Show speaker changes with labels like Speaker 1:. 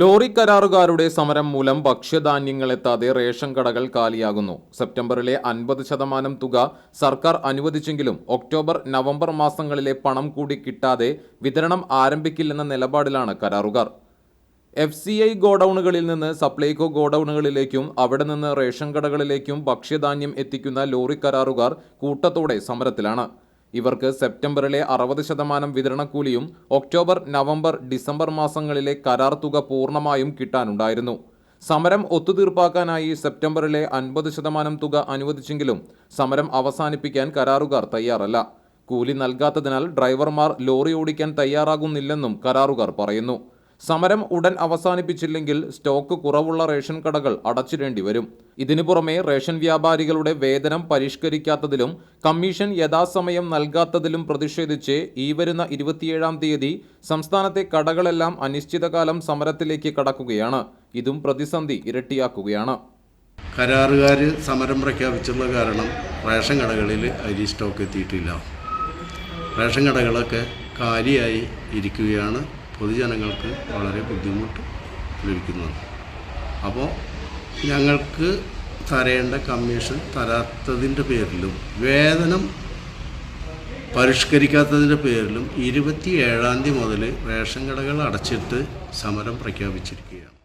Speaker 1: Lorry കരാറുകാരുടെ സമരം മൂലം ഭക്ഷ്യധാന്യങ്ങൾ എത്താതെ റേഷൻ കടകൾ കാലിയാകുന്നു. സെപ്റ്റംബറിലെ അൻപത് ശതമാനം തുക സർക്കാർ അനുവദിച്ചെങ്കിലും ഒക്ടോബർ നവംബർ മാസങ്ങളിലെ പണം കൂടി കിട്ടാതെ വിതരണം ആരംഭിക്കില്ലെന്ന നിലപാടിലാണ് കരാറുകാർ. എഫ് സി ഐ ഗോഡൌണുകളിൽ നിന്ന് സപ്ലൈകോ ഗോഡൌണുകളിലേക്കും അവിടെ നിന്ന് റേഷൻ കടകളിലേക്കും ഭക്ഷ്യധാന്യം എത്തിക്കുന്ന ലോറി കരാറുകാർ കൂട്ടത്തോടെ സമരത്തിലാണ്. ഇവർക്ക് സെപ്റ്റംബറിലെ അറുപത് ശതമാനം വിതരണക്കൂലിയും ഒക്ടോബർ നവംബർ ഡിസംബർ മാസങ്ങളിലെ കരാർ തുക പൂർണമായും കിട്ടാനുണ്ടായിരുന്നു. സമരം ഒത്തുതീർപ്പാക്കാനായി സെപ്റ്റംബറിലെ അൻപത് ശതമാനം തുക അനുവദിച്ചെങ്കിലും സമരം അവസാനിപ്പിക്കാൻ കരാറുകാർ തയ്യാറല്ല. കൂലി നൽകാത്തതിനാൽ ഡ്രൈവർമാർ ലോറി ഓടിക്കാൻ തയ്യാറാകുന്നില്ലെന്നും കരാറുകാർ പറയുന്നു. സമരം ഉടൻ അവസാനിപ്പിച്ചില്ലെങ്കിൽ സ്റ്റോക്ക് കുറവുള്ള റേഷൻ കടകൾ അടച്ചിടേണ്ടി വരും. ഇതിനു പുറമെ റേഷൻ വ്യാപാരികളുടെ വേതനം പരിഷ്കരിക്കാത്തതിലും കമ്മീഷൻ യഥാസമയം നൽകാത്തതിലും പ്രതിഷേധിച്ച് ഈ വരുന്ന ഇരുപത്തിയേഴാം തീയതി സംസ്ഥാനത്തെ കടകളെല്ലാം അനിശ്ചിതകാലം സമരത്തിലേക്ക് കടക്കുകയാണ്. ഇതും പ്രതിസന്ധി ഇരട്ടിയാക്കുകയാണ്.
Speaker 2: കരാറുകാർ സമരം പ്രഖ്യാപിച്ചുള്ള കാരണം റേഷൻ കടകളിൽ അരി സ്റ്റോക്ക് എത്തിയിട്ടില്ല. റേഷൻ കടകളൊക്കെ കാലിയായി ഇരിക്കുകയാണ്. പൊതുജനങ്ങൾക്ക് വളരെ ബുദ്ധിമുട്ട് ലഭിക്കുന്നത് അപ്പോൾ ഞങ്ങൾക്ക് തരേണ്ട കമ്മീഷൻ തരാത്തതിന്റെ പേരിലും വേതനം പരിഷ്കരിക്കാത്തതിന്റെ പേരിലും ഇരുപത്തി ഏഴാം തീയതി മുതൽ റേഷൻ കടകൾ അടച്ചിട്ട് സമരം പ്രഖ്യാപിച്ചിരിക്കുകയാണ്.